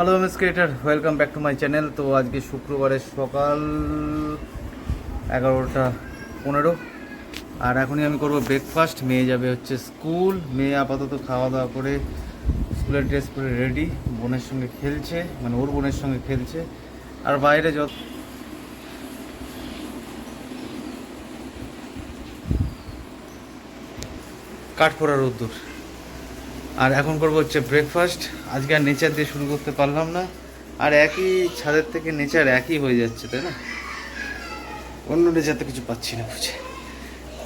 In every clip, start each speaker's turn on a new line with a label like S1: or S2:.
S1: Hello M S creator welcome back to my channel তো আজকে শুক্রবারের সকাল এগারোটা পনেরো। আর এখনই আমি করব ব্রেকফাস্ট মেয়ে যাবে হচ্ছে স্কুল মেয়ে আপাতত খাওয়া দাওয়া করে স্কুলের ড্রেস পরে রেডি বোনের সঙ্গে খেলছে। মানে ওর বোনের সঙ্গে খেলছে। আর বাইরে যত কাঠপোড়া রোদ্দুর। আর এখন করব হচ্ছে ব্রেকফাস্ট আজকে আর নেচার দিয়ে শুরু করতে পারলাম না। আর একই ছাদের থেকে নেচার একই হয়ে যাচ্ছে, তাই না? অন্য নেচার তো কিছু পাচ্ছি না বুঝে।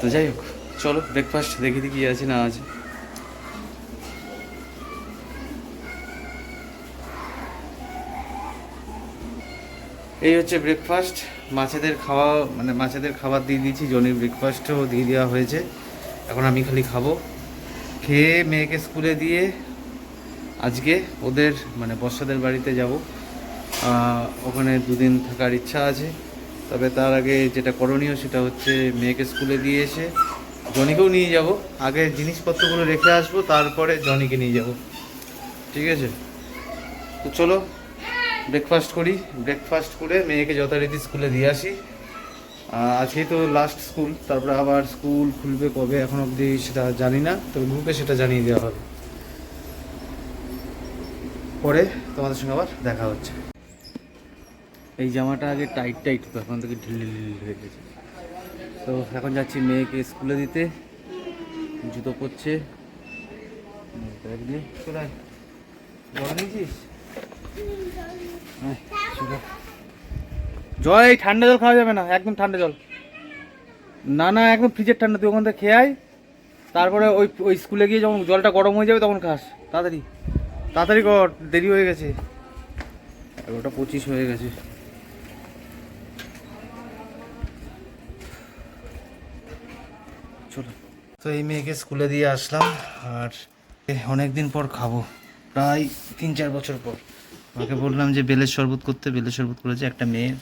S1: তো যাই হোক, চলো ব্রেকফাস্ট দেখি দেখি আছে না আছে। এই হচ্ছে ব্রেকফাস্ট মাছেদের খাওয়া মানে মাছেদের খাবার দিয়ে দিয়েছি, জনির ব্রেকফাস্টও দিয়ে দেওয়া হয়েছে। এখন আমি খালি খাব। খেয়ে মেয়েকে স্কুলে দিয়ে আজকে ওদের মানে বর্ষাদের বাড়িতে যাব। ওখানে দুদিন থাকার ইচ্ছা আছে। তবে তার আগে যেটা করণীয় সেটা হচ্ছে মেয়েকে স্কুলে দিয়ে এসে জনিকেও নিয়ে যাব। আগে জিনিসপত্রগুলো রেখে আসব, তারপরে জনিকে নিয়ে যাব। ঠিক আছে? তো চলো ব্রেকফাস্ট করি। ব্রেকফাস্ট করে মেয়েকে যথারীতি স্কুলে দিয়ে আসি। আহ, আজকেই তো লাস্ট স্কুল তারপরে আবার স্কুল খুলবে কবে এখন অবধি সেটা জানি না তবে গ্রুপে সেটা জানিয়ে দেওয়া হবে। পরে তোমাদের সঙ্গে আবার দেখা হচ্ছে। এই জামাটা আগে টাইট টাইট হতো এখন থেকে ঢিল ঢিল হয়ে গেছে। তো এখন যাচ্ছি মেয়েকে স্কুলে দিতে জুতো পরছে। চলে আয়। নিয়েছিস আয়। জল, এই ঠান্ডা জল খাওয়া যাবে না, একদম ঠান্ডা জল। না না, একদম ফ্রিজের ঠান্ডা, তুই ওখান থেকে খেয়ে আয়। তারপরে ওই ওই স্কুলে গিয়ে যখন জলটা গরম হয়ে যাবে তখন খাস। তাড়াতাড়ি তাড়াতাড়ি কর, দেরি হয়ে গেছে। ওটা পঁচিশ হয়ে গেছে। চলো। তো এই মেয়েকে স্কুলে দিয়ে আসলাম, আর অনেক দিন পর খাব। প্রায় তিন, চার বছর পর। আমাকে বললাম যে বেলের শরবত করতে, বেলের শরবত করেছে একটা মেয়ের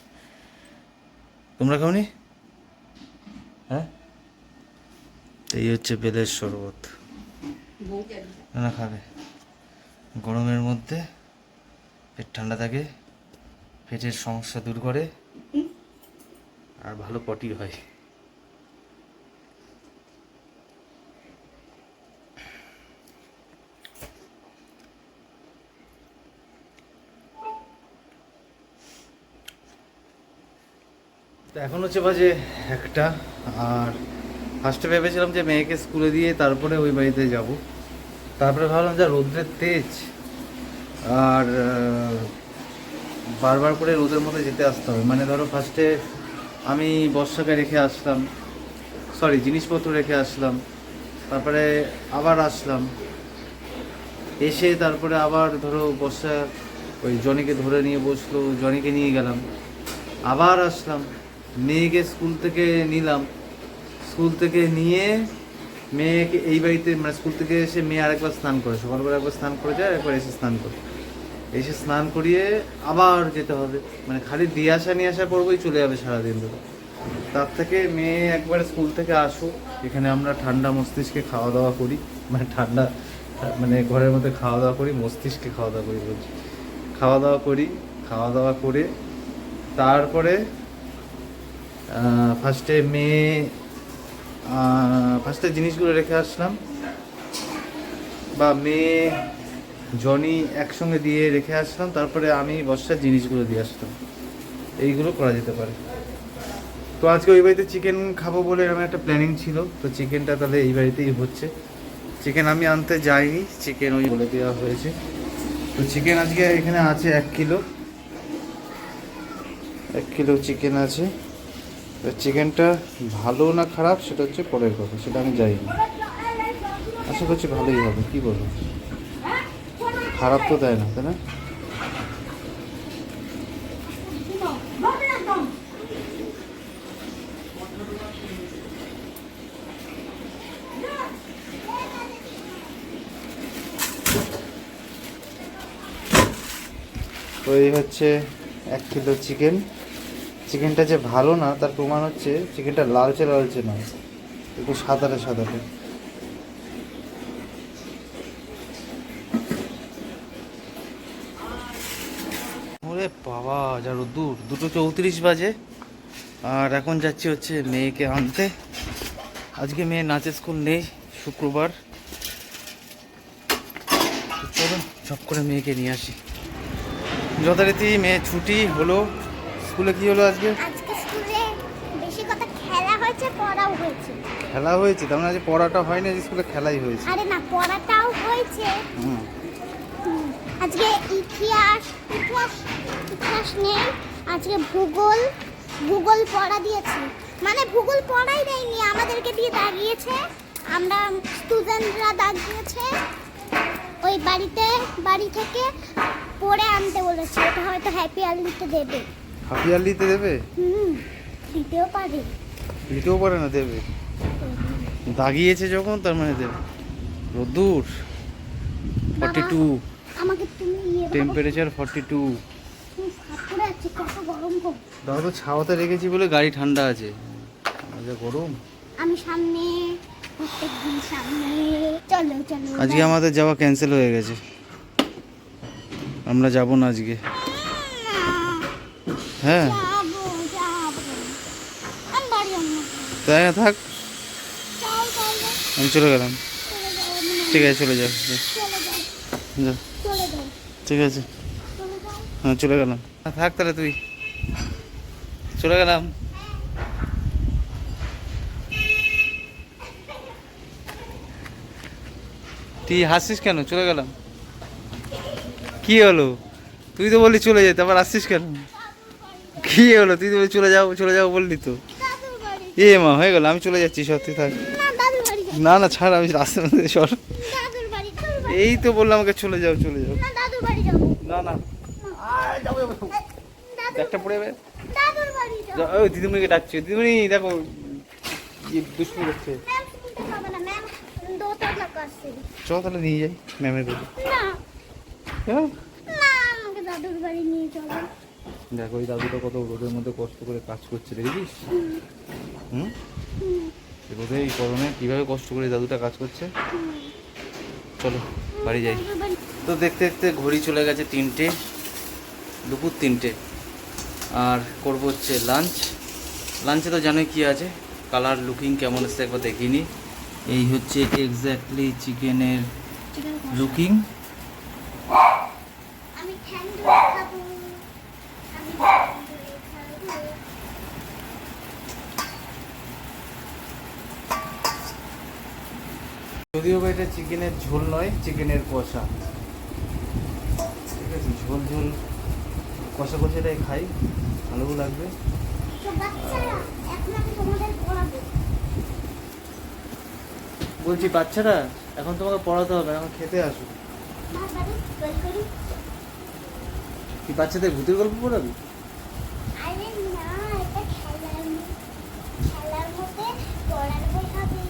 S1: তোমরা খাওনি? হ্যাঁ? এই হচ্ছে বেলের শরবত। না খাবে। গরমের মধ্যে পেট ঠান্ডা থাকে, পেটের সমস্যা দূর করে, আর ভালো পটি হয়। তো এখন হচ্ছে বাজে একটা, আর ফার্স্টে ভেবেছিলাম যে মেয়েকে স্কুলে দিয়ে তারপরে ওই বাড়িতে যাব। তারপরে ভাবলাম যা রোদ্রের তেজ, আর বারবার করে রোদের মধ্যে যেতে আসতে হবে। মানে ধরো ফার্স্টে আমি বর্ষাকে রেখে আসলাম সরি জিনিসপত্র রেখে আসলাম, তারপরে আবার আসলাম। এসে তারপরে আবার ধরো বর্ষা ওই জনিকে ধরে নিয়ে বসল, জনিকে নিয়ে গেলাম। আবার আসলাম। মেয়েকে স্কুল থেকে নিলাম। স্কুল থেকে নিয়ে মেয়েকে এই বাড়িতে মানে স্কুল থেকে এসে মেয়ে আরেকবার স্নান করে সকালবেলা একবার স্নান করে যায়, একবার এসে স্নান করে। এসে স্নান করিয়ে আবার যেতে হবে। মানে খালি দিয়ে আসা, নিয়ে আসা করবোই, চলে যাবে সারাদিন ধরে। তার থেকে মেয়ে একবার স্কুল থেকে আসুক এখানে আমরা ঠান্ডা মস্তিষ্কে খাওয়া দাওয়া করি। মানে ঠান্ডা মানে ঘরের মধ্যে খাওয়া দাওয়া করি, মস্তিষ্কে খাওয়া দাওয়া করি বলছি। খাওয়া দাওয়া করি খাওয়া দাওয়া করে তারপরে ফার্স্টে মেয়ে ফার্স্টে জিনিসগুলো রেখে আসলাম। বা মেয়ে জনি একসঙ্গে দিয়ে রেখে আসলাম, তারপরে আমি বর্ষার জিনিসগুলো দিয়ে আসলাম। এইগুলো করা যেতে পারে। তো আজকে ওই বাড়িতে চিকেন খাব বলে এরকম একটা প্ল্যানিং ছিল। তো চিকেনটা তাহলে এই বাড়িতেই হচ্ছে। চিকেন আমি আনতে যাইনি চিকেন ওই বলে দেওয়া হয়েছে। তো চিকেন আজকে এখানে আছে এক কিলো। এক কিলো চিকেন আছে। চিকেনটা ভালো না খারাপ সেটা হচ্ছে পরের কথা, সেটা আমি যাই না আশা করছি ভালোই হবে, কি বলব? খারাপ তো দেয় না, তাই না? তো এই হচ্ছে এক কিলো চিকেন। চিকেনটা যে ভালো না, তার প্রমাণ হচ্ছে চিকেনটা লালচে লালচে নয়। একটু সাদাটে সাদাটে। বাবা, যা রোদ্দুর। দুটো চৌত্রিশ বাজে, আর এখন যাচ্ছি হচ্ছে মেয়েকে আনতে। আজকে মেয়ে নাচের স্কুল নেই, শুক্রবার। তো চলো চপ করে মেয়েকে নিয়ে আসি। যথারীতি মেয়ে ছুটি হলো। স্কুলে কি হলো আজকে?
S2: আজকে স্কুলে বেশি কথা খেলা হয়েছে পড়াও হয়েছে।
S1: খেলা হয়েছে? তার মানে আজ পড়াটা হয়নি আজ স্কুলে খেলাই হয়েছে।
S2: আরে না পড়াটাও হয়েছে। আজকে ইতিহাস ইতিহাস ইতিহাস নেই আজকে ভূগোল ভূগোল পড়া দিয়েছে। মানে ভূগোল পড়াই দেয়নি আমাদেরকে দিয়ে দাগিয়েছে। আমরা স্টুডেন্টরা দাগিয়েছে। ওই বাড়িতে বাড়ি থেকে পড়ে আনতে বলেছে। ওটা হয়তো হ্যাপি আর্লিতে দেবে।
S1: হাফ ইয়ারলিতে দেবে?
S2: দিতেও পারে।
S1: দিতেও পারে না দেবে। দাগিয়েছে যখন তার মানে দেবে। রোদ্দুর ফর্টি টু
S2: আমাকে তুমি
S1: টেম্পারেচার ফর্টি টু দাদা তো ছাওয়াতে রেখেছি বলে গাড়ি ঠান্ডা আছে। যা গরম।
S2: আমি সামনে প্রত্যেকদিন সামনে। চলো চলো
S1: আজকে আমাদের যাওয়া ক্যান্সেল হয়ে গেছে। আমরা যাব না আজকে। হ্যাঁ। থাক। আমি চলে গেলাম। ঠিক আছে চলে যাও। ঠিক আছে। হ্যাঁ চলে গেলাম। হ্যাঁ, থাক তাহলে তুই। চলে গেলাম। তুই হাসিস কেন? চলে গেলাম। কি হলো? তুই তো বললি চলে যেতে আবার আসছিস কেন? কি হলো? তুই তো চলে যাও চলে যাও বললি তো। এ মা হয়ে গেল আমি চলে যাচ্ছি সত্যি থাক।
S2: না
S1: না ছাড় আমি রাস্তার মধ্যে সর। এই তো বললাম আমাকে চলে যাও চলে যাও।
S2: না
S1: না। একটা পড়ে যাবে। ওই দিদিমণিকে ডাকছে। দিদিমণি দেখো দুষ্টুমি করছে।
S2: ম্যাম শুনতে পাবে না ম্যাম দোতলা করছে
S1: চ তাহলে নিয়ে যাই ম্যামের কাছে হ্যাঁ?
S2: না আমাকে দাদুর বাড়ি নিয়ে চলো।
S1: দেখো ওই দাদুটা কত রোদের মধ্যে কষ্ট করে কাজ করছে দেখেছিস? হুম?
S2: হুম,
S1: রোদে এই গরমে কীভাবে কষ্ট করে দাদুটা কাজ করছে? চলো বাড়ি যাই। তো দেখতে দেখতে ঘড়ি চলে গেছে তিনটে দুপুর তিনটে। আর করব হচ্ছে লাঞ্চ লাঞ্চে তো জানোই কি আছে কালার লুকিং কেমন এসছে একবার দেখিনি। এই হচ্ছে এক্স্যাক্টলি চিকেনের লুকিং
S2: আমি ঠ্যাঙ্গুরি খাব আমি ঠ্যাঙ্গুরি খাব
S1: যদিও বা এটা চিকেনের ঝোল নয় চিকেনের কষা। ঠিক আছে ঝোল ঝোল কষা কষাটাই খাই ভালোও লাগবে। বলছি বাচ্চারা এখন তোমাকে পড়াতে হবে এখন খেতে আসো। কি বাচ্চাদের ভূতের গল্প পড়াবি
S2: আরে না এটা খেলার ম- খেলার মধ্যে পড়ার বই হবে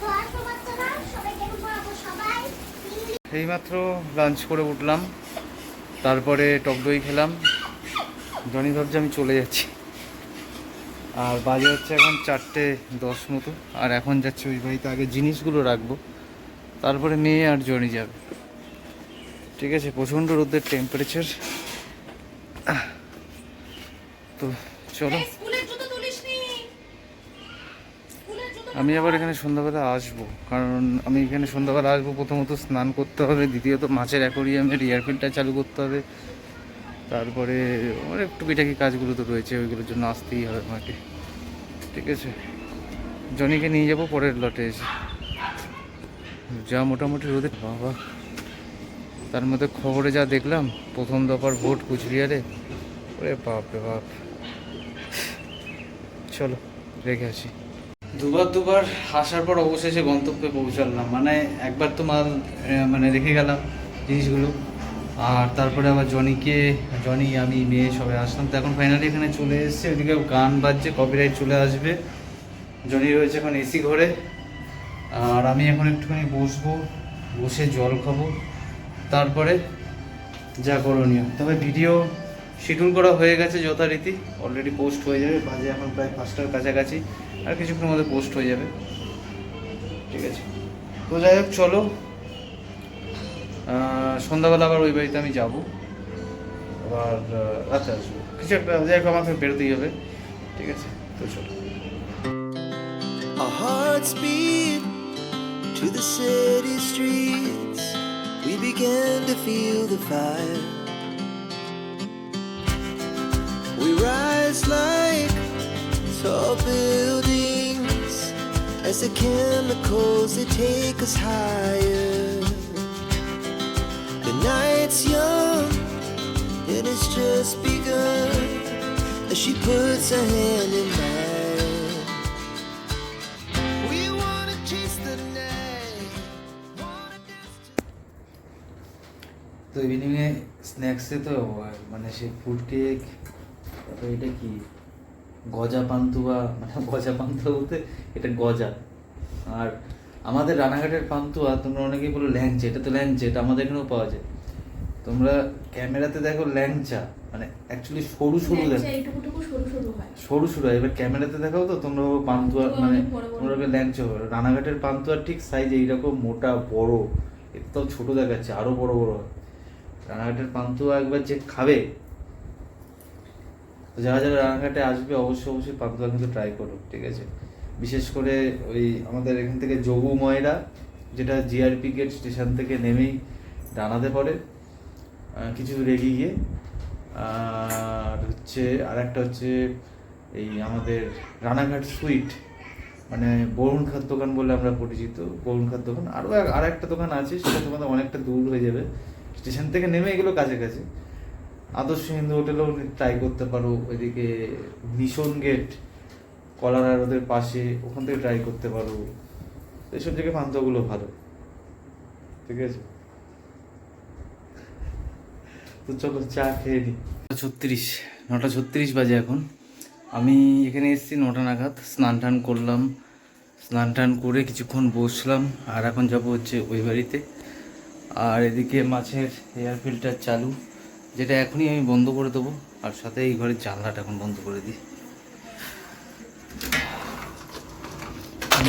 S2: তো আসো বাচ্চারা সবাইকে এখন পড়াবো সবাই ইংলিশ
S1: এইমাত্র লাঞ্চ করে উঠলাম, তারপরে টক দই খেলাম। জনি ভাবছে আমি চলে যাচ্ছি। আর বাজে হচ্ছে এখন চারটে দশ মতো, আর এখন যাচ্ছে ওই বাড়িতে আগে জিনিসগুলো রাখব, তারপরে মেয়ে আর জনি যাবে। ঠিক আছে, প্রচণ্ড রোদের টেম্পারেচার তো চলো। আমি আবার এখানে সন্ধ্যাবেলা আসব, কারণ আমি এখানে সন্ধ্যাবেলা আসব, প্রথমত স্নান করতে হবে, দ্বিতীয়ত মাছের অ্যাকোরিয়ামের এয়ারফিল্টার চালু করতে হবে। তারপরে অনেক টুকিটাকি কাজগুলো তো রয়েছে, ওইগুলোর জন্য আসতেই হবে আমাকে। ঠিক আছে? জনিকে নিয়ে যাব পরের লটে এসে। যা মোটামুটি রোদে, বাবা। তার মধ্যে খবরে যা দেখলাম, প্রথম দফার ভোট কুচবিহারে, ওরে বাপ রে বাপ। চলো, রেখে আসি। দুবার দুবার আসার পর অবশেষে গন্তব্যে পৌঁছালাম। মানে একবার তো মাল মানে রেখে গেলাম জিনিসগুলো। আর তারপরে আবার জনিকে, জনি, আমি, মেয়ে সবাই আসলাম। তো এখন ফাইনালি এখানে চলে এসেছে। ওইদিকে গান বাজছে কপিরাইট চলে আসবে। জনি রয়েছে এখন এসি ঘরে। আর আমি এখন একটুখানি বসবো, বসে জল খাব। তারপরে যা করণীয়। তবে ভিডিও শিডিউল করা হয়ে গেছে যথারীতি। অলরেডি পোস্ট হয়ে যাবে। বাজে এখন প্রায় পাঁচটার কাছাকাছি। আর কিছুক্ষণের মধ্যে পোস্ট হয়ে যাবে। ঠিক আছে। তো যাই হোক, চলো। সন্ধ্যাবেলা আবার ওই বাড়িতে আমি যাব। আবার রাতে আসব কিছু একটা, যাই হোক, আমাকে বেরোতেই হবে। ঠিক আছে, তো চলো।
S3: To the city streets. We began to feel the fire. We rise like tall buildings. as the chemicals they take us higher. The night's young and it's just begun as she puts her hand in mine. We wanna chase the night. Wanna dance to
S1: তো ইভিনিংয়ে স্ন্যাক্সে তো মানে সে food cake তারপরে এটা কি গজা পান্তুয়া মানে গজা পান্তুয়া বলতে এটা গজা। আর আমাদের রানাঘাটের পান্তুয়া তোমরা অনেকেই বলো ল্যাংচা এটা তো ল্যাংচা এটা আমাদের এখানেও পাওয়া যায়। তোমরা ক্যামেরাতে দেখো ল্যাংচা মানে অ্যাকচুয়ালি সরু সরু
S4: সরু সরু হয়।
S1: সরু সরু। এবার ক্যামেরাতে দেখাও তো তোমরা পান্তুয়া মানে। তোমরা ল্যাংচা হবে। রানাঘাটের পান্তুয়ার ঠিক সাইজ এইরকম মোটা বড় এর তো ছোট দেখাচ্ছে আরও বড় বড় হয়। রানাঘাটের পান্তুয়া একবার যে খাবে যারা যারা রানাঘাটে আসবে, অবশ্যই অবশ্যই পান্তুয়া কিন্তু ট্রাই করো ঠিক আছে? বিশেষ করে ওই আমাদের এখান থেকে যোগু ময়রা, যেটা জিআরপি গেট স্টেশন থেকে নেমেই ডানাতে পড়ে কিছু দূর এগিয়ে গিয়ে, আর হচ্ছে আর একটা হচ্ছে এই আমাদের রানাঘাট সুইট মানে বরুণ খাদ্য দোকান বলে আমরা পরিচিত, বরুণ খাদ্য দোকান। আরও আর একটা দোকান আছে, সেটা তোমাদের অনেকটা দূর হয়ে যাবে। স্টেশন থেকে নেমে এগুলো কাছে কাছে আদর্শ হিন্দু হোটেলেও ট্রাই করতে পারো, ওইদিকে মিশন গেট কলার রোদের পাশে, ওখান থেকে ট্রাই করতে পারো। এইসব জায়গায় পান্তাগুলো ভালো। ঠিক আছে? তো চলো চা খেয়ে নিই ছত্রিশ, নটা ছত্রিশ বাজে এখন। আমি এখানে এসেছি নটা নাগাদ, স্নান টান করলাম। স্নান টান করে কিছুক্ষণ বসলাম, আর এখন যাব হচ্ছে ওই বাড়িতে। আর এদিকে মাছের এয়ার ফিল্টার চালু। যেটা এখনই আমি বন্ধ করে দেবো, আর সাথে এই ঘরের জানলাটা এখন বন্ধ করে দিই।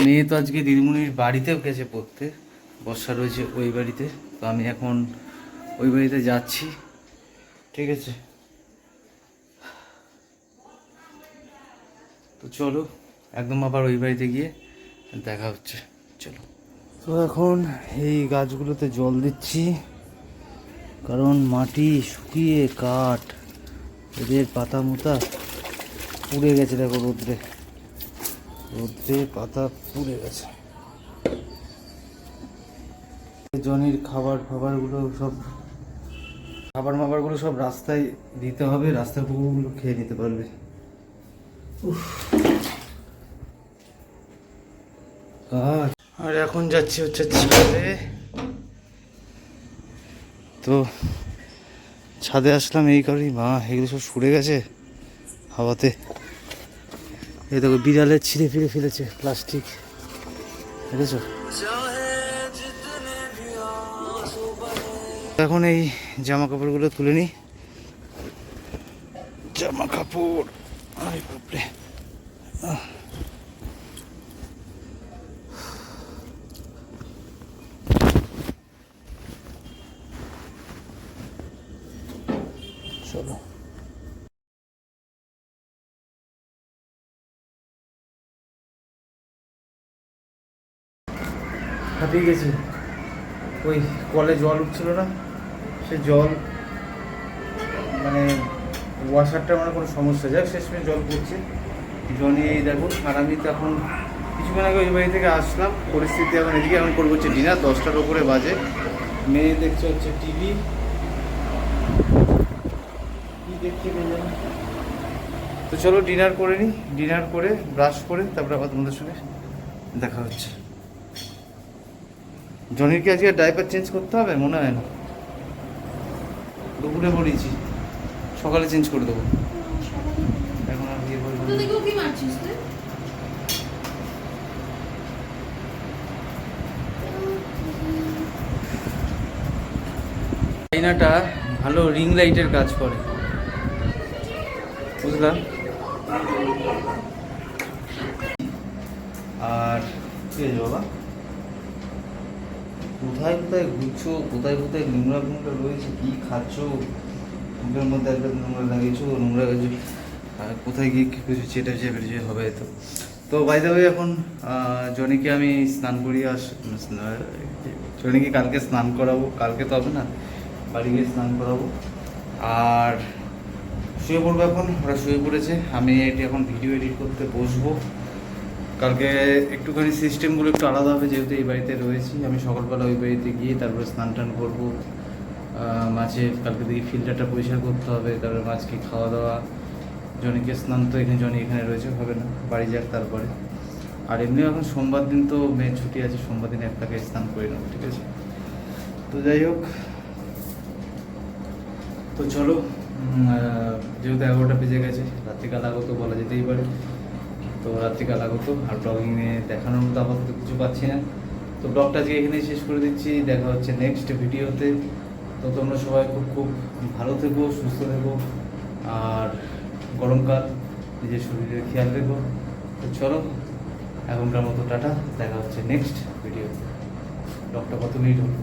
S1: মেয়ে তো আজকে দিদিমণির বাড়িতেও গেছে পড়তে, বর্ষা রয়েছে ওই বাড়িতে, তো আমি এখন ওই বাড়িতে যাচ্ছি, ঠিক আছে? তো চলো, একদম আবার ওই বাড়িতে গিয়ে দেখা হচ্ছে, চলো। তো এখন এই গাছগুলোতে জল দিচ্ছি। কারণ মাটি শুকিয়ে কাঠ, এদের পাতা মোতা পুড়ে গেছে দেখো রোদ্রে। রোদ্রে পাতা পুড়ে গেছে। জনির খাবার ফাবারগুলো সব, খাবার মাবারগুলো সব রাস্তায় দিতে হবে, রাস্তার কুকুরগুলো খেয়ে নিতে পারবে। আর এখন যাচ্ছি হচ্ছে ছাদে তো ছাদে আসলাম, এই কারণেই মা, এগুলো সব সরে গেছে হাওয়াতে। এই দেখো, বিড়ালের ছিঁড়ে ফিরে ফেলেছে প্লাস্টিক। দেখেছ? এখন এই জামা কাপড়গুলো তুলে নিই। জামা কাপড় আরে বাপরে। হাঁপিয়ে গেছি। ওই কলে জল উঠছিল না, সে জল মানে ওয়াশারটা মানে কোনো সমস্যা। যাক, শেষমেশ জল পড়ছে। জনি এই দেখো, আর আমি তো এখন কিছুক্ষণ আগে ওই বাড়ি থেকে আসলাম। পরিস্থিতি এখন এদিকে, এখন করব হচ্ছে ডিনার দশটার ওপরে বাজে। মেয়ে দেখছে হচ্ছে টিভি কি দেখছে তো চলো ডিনার করে নিই ডিনার করে ব্রাশ করে, তারপরে আবার তোমাদের সঙ্গে দেখা হচ্ছে। জনির কি আজকে ডাইপার চেঞ্জ করতে হবে? মনে হয় না। দুপুরে বলেছি। সকালে চেঞ্জ করে দেবো। এখন আর বিয়ে করব আয়নাটা ভালো রিং লাইটের কাজ করে। বুঝলাম? আর কি হয়েছে বাবা? কোথায় কোথায় ঘুরছো? কোথায় কোথায় নোংরা নোংরা রয়েছে? কি খাচ্ছো? মুখের মধ্যে একটা নোংরা লাগিয়েছো নোংরা গেছো আর কোথায় গিয়ে কী কিছু চেটে চেপে যে হবে তো। তো বাইদে ওই এখন জনিকে আমি স্নান করিয়ে আস স্না- জনিকে কালকে স্নান করাবো। কালকে তো হবে না, বাড়ি গিয়ে স্নান করাবো। আর শুয়ে পড়ব এখন, ওরা শুয়ে পড়েছে। আমি এটি এখন ভিডিও এডিট করতে বসবো। কালকে একটুখানি সিস্টেমগুলো একটু আলাদা হবে, যেহেতু এই বাড়িতে রয়েছি। আমি সকালবেলা ওই বাড়িতে গিয়ে তারপরে স্নান টান করব। মাছের কালকে দিকে ফিল্টারটা পরিষ্কার করতে হবে, তারপরে মাছকে খাওয়া দাওয়া। জনিকে স্নান তো এখানে, জনি এখানে রয়েছে, হবে না, বাড়ি যাক তারপরে। আর এমনিও এখন সোমবার দিন তো মেয়ে ছুটি আছে, সোমবার দিন একটাকে স্নান করে নেব, ঠিক আছে? তো যাই হোক, তো চলো যেহেতু এগারোটা বেজে গেছে, রাত্রিকাল আগত বলা যেতেই পারে। তো রাত্রিকাল আগত, আর ব্লগিংয়ে দেখানোর মতো আপাতত কিছু পাচ্ছি না। তো ব্লগটা আজকে এখানেই শেষ করে দিচ্ছি, দেখা হচ্ছে নেক্সট ভিডিওতে তো তোমরা সবাই খুব খুব ভালো থেকো, সুস্থ থেকো, আর গরমকাল নিজের শরীরের খেয়াল রেখো। তো চলো, এখনকার মতো টাটা, দেখা হচ্ছে নেক্সট ভিডিওতে ব্লগটা কত মিনিট হলো?